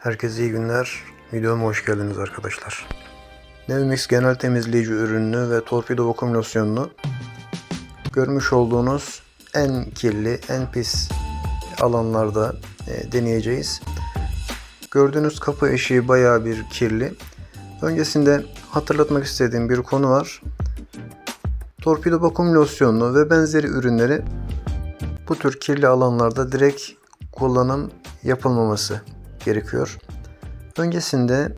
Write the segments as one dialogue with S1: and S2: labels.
S1: Herkese iyi günler. Videoma hoş geldiniz arkadaşlar. Nevmix genel temizleyici ürününü ve torpido vakum losyonunu görmüş olduğunuz en kirli, en pis alanlarda e, deneyeceğiz. Gördüğünüz kapı eşiği bayağı bir kirli. Öncesinde hatırlatmak istediğim bir konu var. Torpido vakum losyonunu ve benzeri ürünleri bu tür kirli alanlarda direkt kullanım yapılmaması gerekiyor. Öncesinde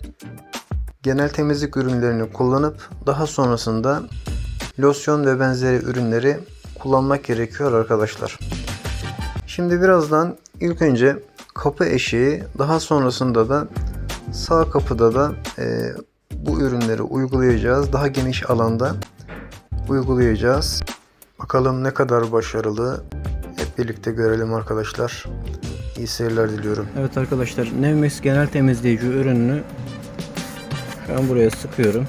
S1: genel temizlik ürünlerini kullanıp daha sonrasında losyon ve benzeri ürünleri kullanmak gerekiyor arkadaşlar. Şimdi birazdan ilk önce kapı eşiği daha sonrasında da sağ kapıda da e, bu ürünleri uygulayacağız. Daha geniş alanda uygulayacağız. Bakalım ne kadar başarılı hep birlikte görelim arkadaşlar. İyi seyirler diliyorum.
S2: Evet arkadaşlar Nevmex genel temizleyici ürününü an buraya sıkıyorum.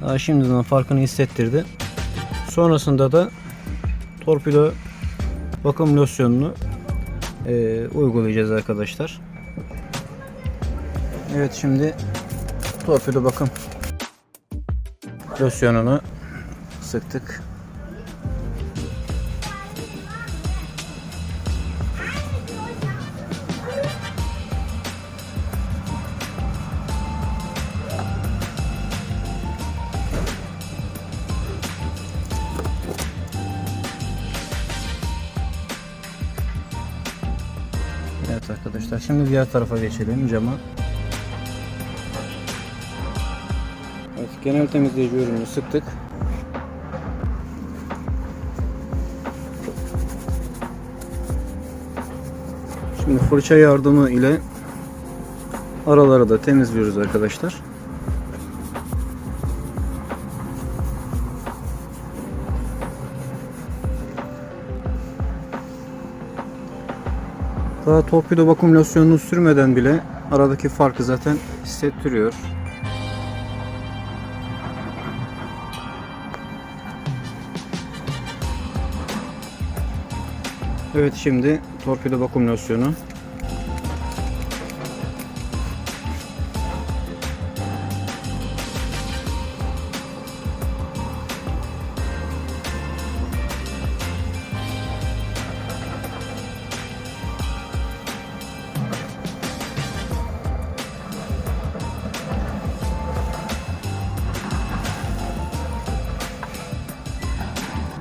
S2: Daha şimdiden farkını hissettirdi. Sonrasında da torpido bakım losyonunu e, uygulayacağız arkadaşlar. Evet şimdi torpido bakım losyonunu sıktık. Evet arkadaşlar şimdi diğer tarafa geçelim cama. Evet genel temizleyici ürünü sıktık. Şimdi fırça yardımı ile araları da temizliyoruz arkadaşlar. Daha torpido vakum losyonunu sürmeden bile aradaki farkı zaten hissettiriyor. Evet şimdi torpido vakum losyonu.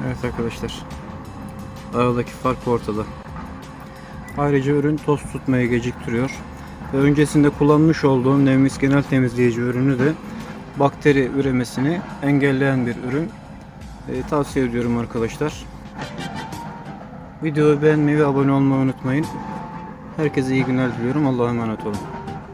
S2: Evet arkadaşlar. Aradaki fark ortada. Ayrıca ürün toz tutmaya geciktiriyor. Ve öncesinde kullanmış olduğum Nevmis genel temizleyici ürünü de bakteri üremesini engelleyen bir ürün. Ee, tavsiye ediyorum arkadaşlar. Videoyu beğenmeyi ve abone olmayı unutmayın. Herkese iyi günler diliyorum. Allah'a emanet olun.